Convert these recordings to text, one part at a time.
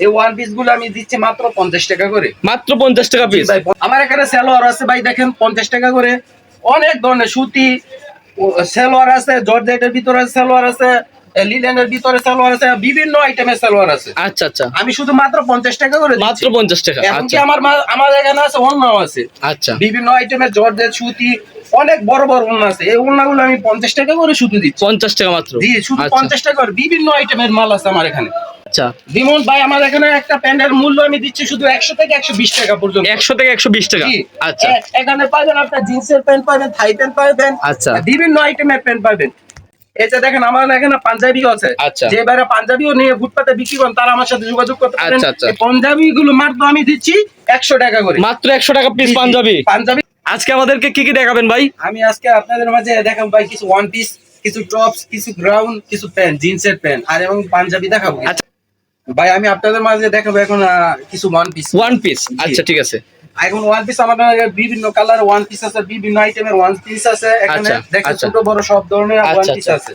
এই ওয়ান পিসগুলো আমি দিচ্ছি মাত্র পঞ্চাশ টাকা করে। মাত্র পঞ্চাশ টাকা পিস ভাই, আমার এখানে সালোয়ার আছে ভাই দেখেন পঞ্চাশ টাকা করে। অনেক ধরনের সুতি সালোয়ার আছে জর্জেটের ভিতরে সালোয়ার আছে লিলেনের ভিতরে সালোয়ার আছে বিভিন্ন আইটেমের সালোয়ার আছে। আচ্ছা আচ্ছা। আমি শুধু মাত্র পঞ্চাশ টাকা করে মাত্র পঞ্চাশ টাকা এমনকি আচ্ছা। আমার আমার এখানে আছে অন্যও আছে। আচ্ছা। বিভিন্ন আইটেমের জর্জেট সুতি অনেক বড় বড় ওড়না আছে। এই ওড়নাগুলো আমি পঞ্চাশ টাকা করে শুধু দিচ্ছি। পঞ্চাশ টাকা মাত্র। জি শুধু আচ্ছা। পঞ্চাশ টাকা করে। বিভিন্ন আইটেমের মাল আছে আমার এখানে। আচ্ছা। বিমল ভাই আমার এখানে একটা প্যান্টের মূল্য আমি দিচ্ছি শুধু একশো থেকে একশো বিশ টাকা পর্যন্ত। একশো থেকে একশো বিশ টাকা। আচ্ছা। এখানে পাবেন আপনার জিন্সের প্যান্ট পাবেন থাই প্যান্ট পাবেন আচ্ছা। বিভিন্ন আইটেমের প্যান্ট পাবেন। এই দেখেন আমার এখানে পাঞ্জাবি আছে। আচ্ছা। যে বাইরে পাঞ্জাবিও নিয়ে ফুটপাতে বিক্রি করেন তারা আমার সাথে যোগাযোগ করতে পারেন। আচ্ছা, আচ্ছা। পাঞ্জাবি গুলো মাত্র আমি দিচ্ছি একশো টাকা করে। মাত্র একশো টাকা পিস পাঞ্জাবি। পাঞ্জাবি। আজকে আমাদেরকে কি কি দেখাবেন ভাই? আমি আজকে আপনাদের মাঝে দেখাবো ভাই কিছু ওয়ান পিস কিছু টপস কিছু গ্রাউন্ড কিছু প্যান্ট জিন্সের প্যান্ট আর এবং পাঞ্জাবি দেখাবো। ভাই আমি আপনাদের মাঝে দেখাবো এখন কিছু ওয়ান পিস ওয়ান পিস আচ্ছা ঠিক আছে। এখন ওয়ান পিস আমাদের বিভিন্ন কালার ওয়ান পিস আছে বিভিন্ন আইটেমের ওয়ান পিস আছে। এখানে আচ্ছা, দেখেন আচ্ছা। ছোট বড় সব ধরনের ওয়ান আচ্ছা, পিস। আছে।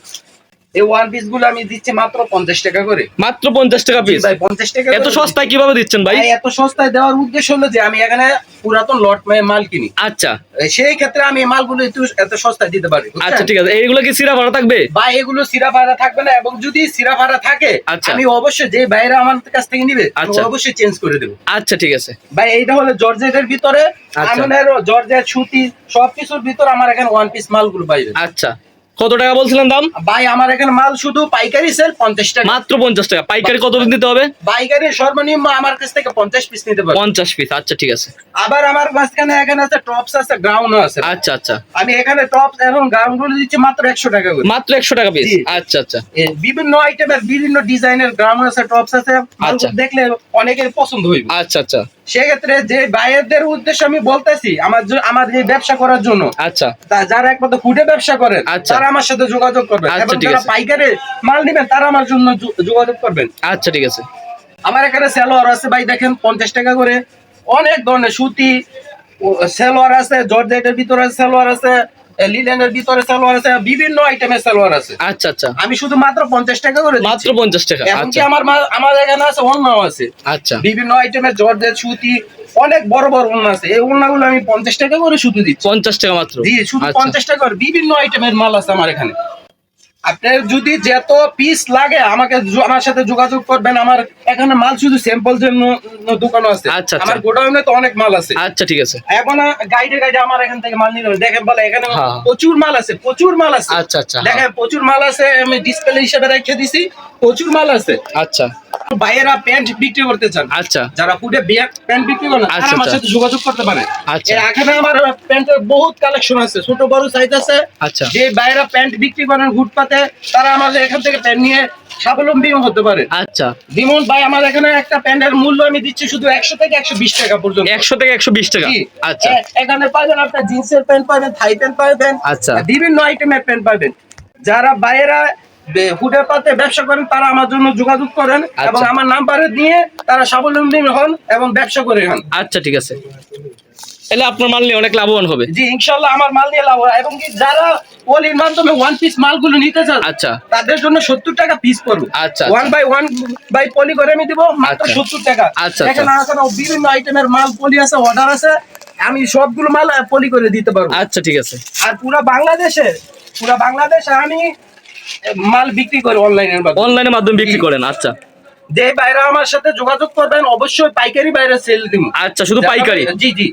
এই ওয়ান পিসগুলো আমি দিচ্ছি মাত্র পঞ্চাশ টাকা করে। মাত্র পঞ্চাশ টাকা পিস ভাই পঞ্চাশ টাকা এত সস্তায় কীভাবে দিচ্ছেন ভাই? ভাই এত সস্তায় দেওয়ার উদ্দেশ্য হলো যে আমি এখানে পুরাতন লট মাল কিনি। আচ্ছা। সেই ক্ষেত্রে আমি মালগুলো একটু এত সস্তায় দিতে পারি আচ্ছা ঠিক আছে। এইগুলো কি সিরা ভাড়া থাকবে? বা এগুলো সিরা ভাড়া থাকবে না এবং যদি সিরা ভাড়া থাকে আচ্ছা। আমি অবশ্যই যে বাইরে আমার কাছ থেকে নিবে আচ্ছা। অবশ্যই চেঞ্জ করে দেবো। আচ্ছা ঠিক আছে। ভাই এইটা হলো জর্জেটের ভিতরে আচ্ছা। আমনের জর্জেট সুতি সবকিছুর ভিতরে আমার এখানে ওয়ান পিস মালগুলো পাইবে আচ্ছা। কত টাকা বলছিলেন দাম? ভাই আমার এখানে মাল শুধু পাইকারি সেল পঞ্চাশ টাকা। মাত্র পঞ্চাশ টাকা। পাইকারি কত দিন দিতে হবে? পাইকারি সর্বনিম্ন আমার কাছ থেকে পঞ্চাশ পিস নিতে পারবে। পঞ্চাশ পিস আচ্ছা ঠিক আছে। আবার আমার মাঝখানে এখানে আছে টপস আছে গ্রাউন্ড আছে। আচ্ছা আচ্ছা। আমি এখানে টপস এবং গ্রাউন্ডগুলো দিচ্ছি মাত্র একশো টাকা করে। মাত্র একশো টাকা পিস আচ্ছা আচ্ছা। বিভিন্ন আইটেমের বিভিন্ন ডিজাইনের গ্রাউন্ড আছে টপস আছে। আচ্ছা। দেখলে অনেকের পছন্দ হইবে। আচ্ছা আচ্ছা। সেক্ষেত্রে যে বাইরের উদ্দেশ্যে আমি বলতেছি আমার আমার যে ব্যবসা করার জন্য। আচ্ছা। তা- যারা একমাত্র ফুডে ব্যবসা করেন আচ্ছা। তারা আমার সাথে যোগাযোগ করবেন। আচ্ছা, এবং যারা। পাইকারে মাল নেবেন তারা আমার জন্য যোগাযোগ করবেন। আচ্ছা ঠিক আছে। আমার এখানে সালোয়ার আছে ভাই দেখেন পঞ্চাশ টাকা করে। অনেক ধরনের সুতি সালোয়ার আছে জর্জেটের ভিতরে সালোয়ার আছে। লিলেনের ভিতরে সালোয়ার আছে বিভিন্ন আইটেমের সালোয়ার আছে। আচ্ছা আচ্ছা। আমি শুধু মাত্র পঞ্চাশ টাকা করে মাত্র পঞ্চাশ টাকা এমনকি আচ্ছা। আমার আমার এখানে আছে অন্যও আছে। আচ্ছা। বিভিন্ন আইটেমের জর্জেট সুতি অনেক বড় বড় উন্ন আছে। এই ওড়নাগুলো আমি পঞ্চাশ টাকা করে শুধু দিচ্ছি। পঞ্চাশ টাকা মাত্র। জি শুধু আচ্ছা। পঞ্চাশ টাকা করে বিভিন্ন আইটেমের মাল আছে আমার এখানে। আপনার যদি যত পিস লাগে আমাকে আমার সাথে যোগাযোগ করবেন। আমার এখানে মাল শুধু স্যাম্পল জন্য দোকান আছে। আচ্ছা, আচ্ছা। আমার গোডাউনে তো অনেক মাল আছে। আচ্ছা ঠিক আছে। এখন গাইডে গাইডে আমার এখান থেকে মাল নিতে দেখেন বলে এখানে হ্যাঁ। প্রচুর মাল আছে প্রচুর মাল আছে। আচ্ছা আচ্ছা হ্যাঁ। দেখেন প্রচুর মাল আছে আমি ডিসপ্লে হিসেবে রেখে দিছি প্রচুর মাল আছে। আচ্ছা। বাইরেরা প্যান্ট বিক্রি করতে চান। আচ্ছা। যারা ফুডে প্যান্ট বিক্রি করেন আচ্ছা, আমার আচ্ছা। সাথে যোগাযোগ করতে পারে। আচ্ছা। এখানে আমার প্যান্টের বহুত কালেকশন আছে ছোট বড় সাইজ আছে। আচ্ছা। যে বাইরে প্যান্ট বিক্রি করেন ফুটপাতে তারা আমাদের এখান থেকে প্যান্ট নিয়ে স্বাবলম্বী হতে পারে। আচ্ছা। বিমল ভাই আমার এখানে একটা প্যান্টের মূল্য আমি দিচ্ছি শুধু একশো থেকে একশো বিশ টাকা পর্যন্ত। একশো থেকে একশো বিশ টাকা। আচ্ছা। এখানে পাবেন আপনার জিন্সের প্যান্ট পাবেন থাই প্যান্ট পাবেন আচ্ছা। বিভিন্ন আইটেমের প্যান্ট পাবেন। যারা বাইরে হুডে পাতে ব্যবসা করেন তারা আমার জন্য যোগাযোগ করেন আচ্ছা। এবং আমার নাম্বারে দিয়ে তারা স্বাবলম্বী হন এবং ব্যবসা করে হন। আচ্ছা ঠিক আছে। তাহলে আপনার মাল নিয়ে অনেক লাভবান হবে। জি ইনশাল্লাহ আমার মাল নিয়ে লাভ এবং কি যারা পলির মাধ্যমে ওয়ান পিস মালগুলো নিতে চান আচ্ছা। তাদের জন্য সত্তর টাকা পিস পড়বে। আচ্ছা, one by one by poly করে আমি দিব মাত্র আচ্ছা। সত্তর টাকা। আচ্ছা, এখানে এখনও বিভিন্ন আইটেমের মাল পলি আছে অর্ডার আছে। আমি সবগুলো মাল পলি করে দিতে পারব। আচ্ছা ঠিক আছে। আর পুরো বাংলাদেশে পুরো বাংলাদেশে আমি মাল বিক্রি করি অনলাইনের মাধ্যমে। অনলাইনের মাধ্যমে বিক্রি করেন আচ্ছা। যে বাইরে আমার সাথে যোগাযোগ করবেন অবশ্যই পাইকারি বাইরে সেল দিব। আচ্ছা শুধু পাইকারি? জি জি।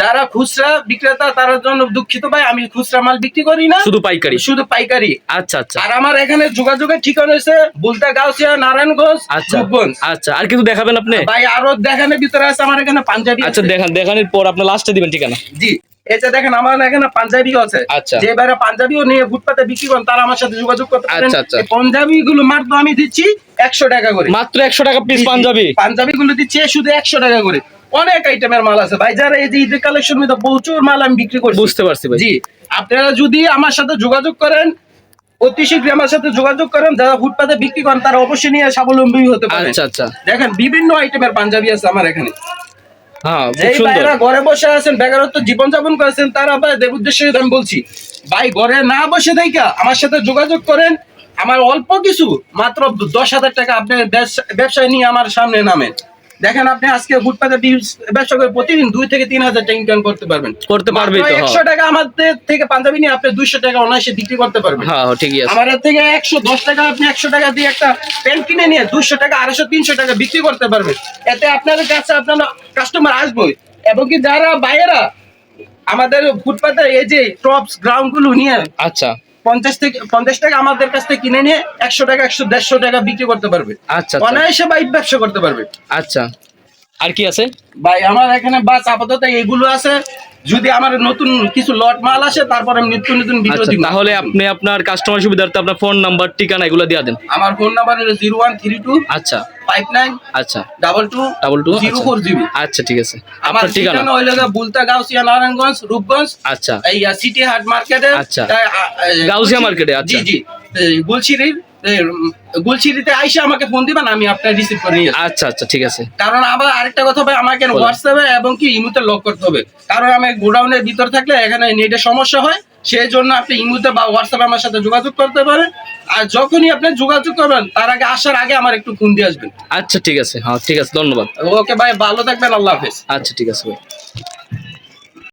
যারা খুচরা বিক্রেতা তার জন্য দুঃখিত ভাই আমি খুচরা মাল বিক্রি করি না। শুধু পাইকারি? শুধু পাইকারি। আচ্ছা আচ্ছা। আর আমার এখানে যোগাযোগের ঠিকানা হচ্ছে বুলতা গাউসিয়া নারায়ণগঞ্জ আচ্ছা। রূপগঞ্জ। আচ্ছা আর কিছু দেখাবেন আপনি? ভাই আরও দেখানোর ভিতরে আছে আমার এখানে পাঞ্জাবি আচ্ছা। দেখান দেখানোর পর আপনার লাস্টে দিবেন ঠিকানা। জি। এটা দেখেন আমার এখানে পাঞ্জাবি আছে। আচ্ছা। যে বাইরে পাঞ্জাবিও নিয়ে ফুটপাতে বিক্রি করেন তারা আমার সাথে যোগাযোগ করতে পারেন। আচ্ছা, আচ্ছা। এই পাঞ্জাবি গুলো মাত্র আমি দিচ্ছি একশো টাকা করে। মাত্র একশো টাকা পিস পাঞ্জাবি পাঞ্জাবি? গুলো দিচ্ছি শুধু একশো টাকা করে। অনেক আইটেমের মাল আছে ভাই। যারা এই যে ঈদের কালেকশন প্রচুর মাল আমি বিক্রি করছি। বুঝতে পারছি জি। আপনারা যদি আমার সাথে যোগাযোগ করেন অতি শীঘ্রই আমার সাথে যোগাযোগ করেন যারা ফুটপাতে বিক্রি করেন তারা অবশ্যই নিয়ে স্বাবলম্বী হতে পারে আচ্ছা আচ্ছা। দেখেন বিভিন্ন আইটেমের পাঞ্জাবি আছে আমার এখানে। ঘরে বসে আছেন বেকারত্ব জীবন যাপন করেছেন তারা আবার দেব উদ্দেশ্যে আমি বলছি ভাই ঘরে না বসে দেখা আমার সাথে যোগাযোগ করেন আমার অল্প কিছু মাত্র দশ হাজার টাকা আপনি ব্যবসা- ব্যবসায় নিয়ে আমার সামনে নামেন। দেখেন আপনি আজকে ফুটপাতে ব্যবসা করে প্রতিদিন দুই থেকে তিন হাজার টাকা ইনকাম করতে পারবেন। করতে পারবেন হ্যাঁ। একশো টাকা আমাদের থেকে পাঞ্জাবি নিয়ে আপনি দুইশো টাকা অনায়াসে বিক্রি করতে পারবেন। হ্যাঁ হ্যাঁ, ঠিকই আছে। আমার থেকে একশো দশ টাকা আপনি একশো টাকা দিয়ে একটা প্যান্ট কিনে নিয়ে দুশো টাকা আড়াইশো তিনশো টাকা বিক্রি করতে পারবেন। এতে আপনাদের কাছে আপনার কাস্টমার আসবে এবং কি যারা বাইরেরা আমাদের ফুটপাতে এই যে টপস গ্রাউন্ডগুলো নিয়ে আচ্ছা। পঞ্চাশ থেকে পঞ্চাশ টাকা আমাদের কাছ থেকে কিনে নিয়ে একশো টাকা একশো দেড়শো টাকা বিক্রি করতে পারবে। আচ্ছা আচ্ছা। অনায়াসে বাইক ব্যবসা করতে পারবে। আচ্ছা। আর কি আছে? ভাই আমার এখানে বাস আপাতত এগুলো আছে। যদি আমার নতুন কিছু লট মাল আসে তারপর আমি নিত্য নতুন ভিডিও আচ্ছা দিব। তাহলে আপনি আপনার কাস্টমার সুবিধার্থে আপনার ফোন নাম্বার ঠিকানা এগুলো দিয়ে দেন। আমার ফোন নাম্বার হলো জিরো ওয়ান থ্রি টু আচ্ছা। ফাইভ নাইন আচ্ছা। Double two double two zero four GB আচ্ছা ঠিক আছে। আমার ঠিকানা? হইল বুলতা গাউসিয়া নারায়ণগঞ্জ রূপগঞ্জ আচ্ছা। এই সিটি হাট মার্কেটে আচ্ছা। গাউসিয়া মার্কেটে, আচ্ছা। জি জি। গুলশিরির উম, গুলশিরিতে আইসে আমাকে ফোন দিবেন আমি আপনার রিসিভ করে নিয়ে আচ্ছা আচ্ছা ঠিক আছে। কারণ আবার আরেকটা কথা ভাই আমাকে হোয়াটসঅ্যাপে এবং কি ইমুতে লক করতে হবে। কারণ আমি গোডাউনের ভিতর থাকলে এখানে নেটের সমস্যা হয় সেই জন্য আপনি ইমুতে বা হোয়াটসঅ্যাপে আমার সাথে যোগাযোগ করতে পারেন। আর যখনই আপনি যোগাযোগ করবেন তার আগে আসার আগে আমার একটু ফোন দিয়ে আসবেন। আচ্ছা ঠিক আছে। হ্যাঁ ঠিক আছে ধন্যবাদ। ওকে ভাই ভালো থাকবেন আল্লাহ হাফেজ। আচ্ছা ঠিক আছে ভাই।